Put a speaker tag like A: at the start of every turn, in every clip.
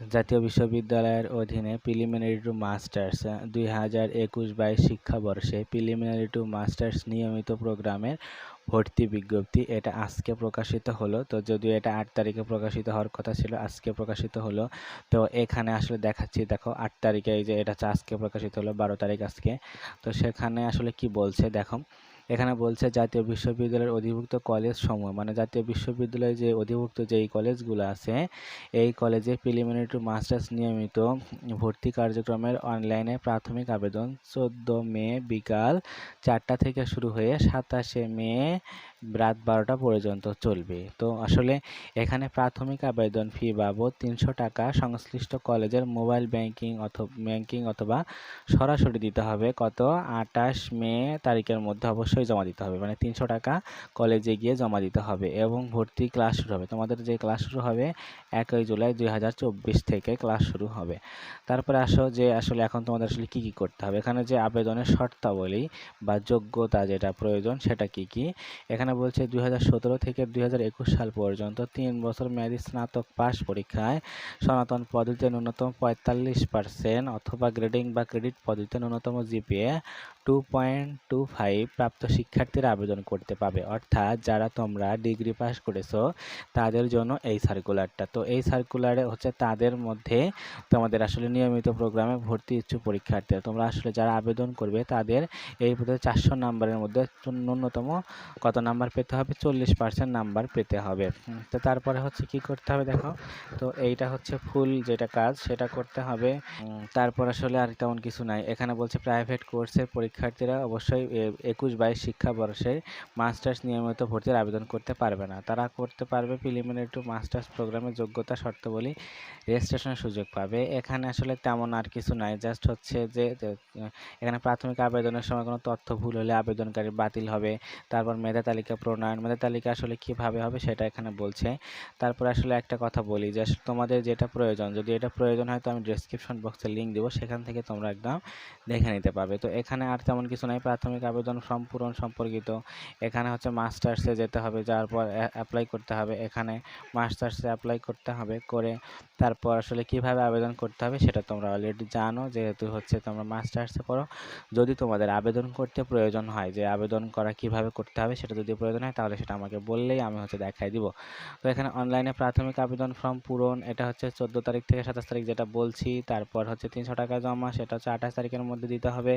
A: জাতীয় বিশ্ববিদ্যালয়ের অধীনে প্রিলিমিনারি টু মাস্টার্স দুই হাজার একুশ বাইশ শিক্ষাবর্ষে প্রিলিমিনারি টু মাস্টার্স নিয়মিত প্রোগ্রামের ভর্তি বিজ্ঞপ্তি। এটা আজকে প্রকাশিত হলো, তো যদিও এটা আট তারিখে প্রকাশিত হওয়ার কথা ছিল, আজকে প্রকাশিত হলো। তো এখানে আসলে দেখাচ্ছি, দেখো, আট তারিখে এই যে এটা আজকে প্রকাশিত হলো, বারো তারিখ আজকে। তো সেখানে আসলে কি বলছে, দেখো এখানে বলছে জাতীয় বিশ্ববিদ্যালয়ের অধিভুক্ত কলেজ সমূহ মানে জাতীয় বিশ্ববিদ্যালয়ে যে অধিভুক্ত যেই কলেজগুলো আছে, এই কলেজে প্রিলিমিনারি টু মাস্টার্স নিয়মিত ভর্তি কার্যক্রমের অনলাইনে প্রাথমিক আবেদন চোদ্দ মে বিকাল চারটা থেকে শুরু হয়ে সাতাশে মে রাত বারোটা পর্যন্ত চলবে। তো আসলে এখানে প্রাথমিক আবেদন ফি বাবদ তিনশো টাকা সংশ্লিষ্ট কলেজের মোবাইল ব্যাংকিং অথবা ব্যাংকিং অথবা সরাসরি দিতে হবে। কত? আটাশ মে তারিখের মধ্যে অবশ্যই জমা দিতে হবে। মানে তিনশো টাকা কলেজে গিয়ে জমা দিতে হবে এবং ভর্তি ক্লাস শুরু হবে। তোমাদের যে ক্লাস শুরু হবে একই জুলাই দুই হাজার চব্বিশ থেকে ক্লাস শুরু হবে। তারপরে আসো যে আসলে এখন তোমাদের আসলে কী কী করতে হবে। এখানে যে আবেদনের শর্তাবলী বা যোগ্যতা যেটা প্রয়োজন সেটা কি কি? এখানে বলছে দু হাজার সতেরো থেকে দু হাজার একুশ সাল পর্যন্ত তিন বছর মেয়াদী স্নাতক পাস পরীক্ষায় সনাতন পদ্ধতিতে ন্যূনতম পঁয়তাল্লিশ পার্সেন্ট অথবা গ্রেডিং বা ক্রেডিট পদ্ধতিতে ন্যূনতম GPA two point two five প্রাপ্ত শিক্ষার্থীরা আবেদন করতে পাবে। অর্থাৎ যারা তোমরা ডিগ্রি পাস করেছ, তাদের জন্য এই সার্কুলারটা তো এই সার্কুলারে হচ্ছে তাদের মধ্যে তোমাদের আসলে নিয়মিত প্রোগ্রামে ভর্তি ইচ্ছুক পরীক্ষার্থীরা। তোমরা আসলে যারা আবেদন করবে, তাদের এই চারশো নাম্বারের মধ্যে ন্যূনতম কত নাম্বার পেতে হবে, চল্লিশ পার্সেন্ট নাম্বার পেতে হবে। তো তারপরে হচ্ছে কি করতে হবে দেখো, তো এইটা হচ্ছে ফুল যেটা কাজ, সেটা করতে হবে। তারপর আসলে আর তেমন কিছু নাই। এখানে বলছে প্রাইভেট কোর্সের পরীক্ষার্থীরা অবশ্যই একুশ বাইশ শিক্ষাবর্ষে মাস্টার্স নিয়মিত ভর্তির আবেদন করতে পারবে না। তারা করতে পারবে প্রিলিমিনারি টু মাস্টার্স প্রোগ্রামের যোগ্যতা শর্তাবলী রেজিস্ট্রেশনের সুযোগ পাবে। এখানে আসলে তেমন আর কিছু নাই জাস্ট হচ্ছে যে এখানে প্রাথমিক আবেদনের সময় কোনো তথ্য ভুল হলে আবেদনকারী বাতিল হবে। তারপর মেধা তালিকা প্রণয়ন মেধা তালিকা আসলে কীভাবে হবে সেটা এখানে বলছে। তারপর আসলে একটা কথা বলি যে তোমাদের যেটা প্রয়োজন, যদি এটা প্রয়োজন হয় তো আমি ডিসক্রিপশন বক্সে লিঙ্ক দেবো, সেখান থেকে তোমরা একদম দেখে নিতে পারবে। তো এখানে আর তেমন কিছু নাই, প্রাথমিক আবেদন ফর্ম পূরণ সম্পর্কিত। এখানে হচ্ছে মাস্টার্সে যেতে হবে যাওয়ার পর অ্যাপ্লাই করতে হবে। এখানে মাস্টার্সে অ্যাপ্লাই করতে হবে, করে তারপর আসলে কীভাবে আবেদন করতে হবে সেটা তোমরা অলরেডি জানো, যেহেতু হচ্ছে তোমরা মাস্টার্সে করো যদি তোমাদের আবেদন করতে প্রয়োজন হয় যে, আবেদন করা কীভাবে করতে হবে সেটা যদি প্রয়োজন হয়, তাহলে সেটা আমাকে বললেই আমি হচ্ছে দেখাই দিব। তো এখানে অনলাইনে প্রাথমিক আবেদন ফর্ম পূরণ, এটা হচ্ছে চোদ্দ তারিখ থেকে সাতাশ তারিখ যেটা বলছি, তারপর হচ্ছে তিনশো টাকা জমা, সেটা হচ্ছে আঠাশ তারিখের মধ্যে দিতে হবে।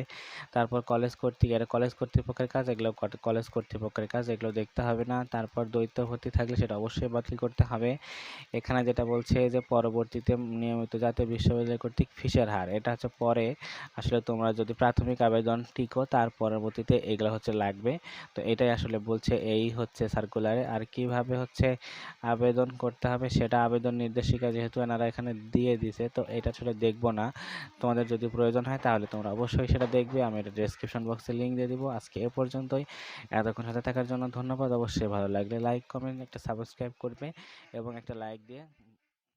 A: তারপর কলেজ কর্তৃক কলেজ কর্তৃপক্ষের কাজ, এগুলো কলেজ কর্তৃপক্ষের কাজ, এগুলো দেখতে হবে না। তারপর দ্বৈত ভর্তি থাকলে সেটা অবশ্যই বাতিল করতে হবে। এখানে যেটা বলছে যে পরবর্তীতে নিয়মিত জাতীয় বিশ্ববিদ্যালয় কর্তৃক ফিসের হার, এটা হচ্ছে পরে। আসলে তোমরা যদি প্রাথমিক আবেদন টিকো, তার পরবর্তীতে এগুলো হচ্ছে লাগবে। তো এটাই আসলে বলছে এই হচ্ছে সার্কুলারে আর কীভাবে হচ্ছে আবেদন করতে হবে সেটা আবেদন নির্দেশিকা যেহেতু এনারা এখানে দিয়ে দিছে, তো এটা ছেড়ে দেখব না। তোমাদের যদি প্রয়োজন হয় তাহলে তোমরা অবশ্যই সেটা দেখবে। আমি এটা ডেসক্রিপশন বক্সে লিঙ্ক দিয়ে দিব। আজকে এ পর্যন্তই। এতক্ষণ সাথে থাকার জন্য ধন্যবাদ। অবশ্যই ভালো লাগলে লাইক কমেন্ট একটা সাবস্ক্রাইব করবে এবং একটা লাইক দিয়ে